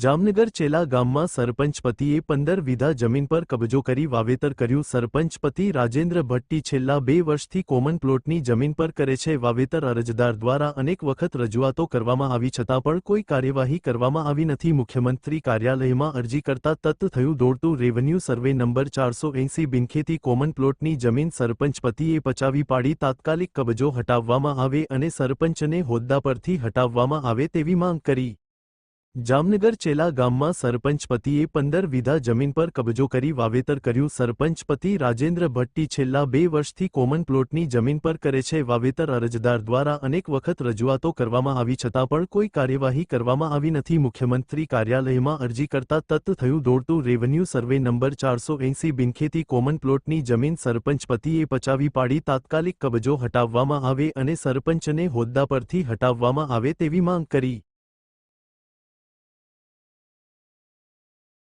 જામનગર ચેલા ગામમાં સરપંચ પતિએ પંદર વીઘા જમીન પર કબજો કરી વાવેતર કર્યું. સરપંચપતિ રાજેન્દ્ર ભટ્ટી છેલ્લા બે વર્ષથી કોમન પ્લોટની જમીન પર કરે છે. વાવેતર અરજદાર દ્વારા અનેક વખત રજૂઆતો કરવામાં આવી છતાં પણ કોઈ કાર્યવાહી કરવામાં આવી નથી. મુખ્યમંત્રી કાર્યાલયમાં અરજી કરતા તત્ત થયું દોડતું રેવન્યુ સર્વે નંબર ચારસો એંસી બિનખેતી કોમન પ્લોટની જમીન સરપંચપતિએ પચાવી પાડી. તાત્કાલિક કબજો હટાવવામાં આવે અને સરપંચને હોદ્દા પરથી હટાવવામાં આવે તેવી માંગ કરી. જામનગર ચેલા ગામમાં સરપંચપતિએ પંદર વીઘા જમીન પર કબજો કરી વાવેતર કર્યું. સરપંચપતિ રાજેન્દ્ર ભટ્ટી છેલ્લા બે વર્ષથી કોમન પ્લોટની જમીન પર કરે છે. વાવેતર અરજદાર દ્વારા અનેક વખત રજૂઆતો કરવામાં આવી છતાં પણ કોઈ કાર્યવાહી કરવામાં આવી નથી. મુખ્યમંત્રી કાર્યાલયમાં અરજી કરતા તત્ત થયું દોડતું રેવન્યુ સર્વે નંબર ચારસો એંસી બિનખેતી કોમન પ્લોટની જમીન સરપંચ પતિએ પચાવી પાડી. તાત્કાલિક કબજો હટાવવામાં આવે અને સરપંચને હોદ્દા પરથી હટાવવામાં આવે તેવી માંગ કરી.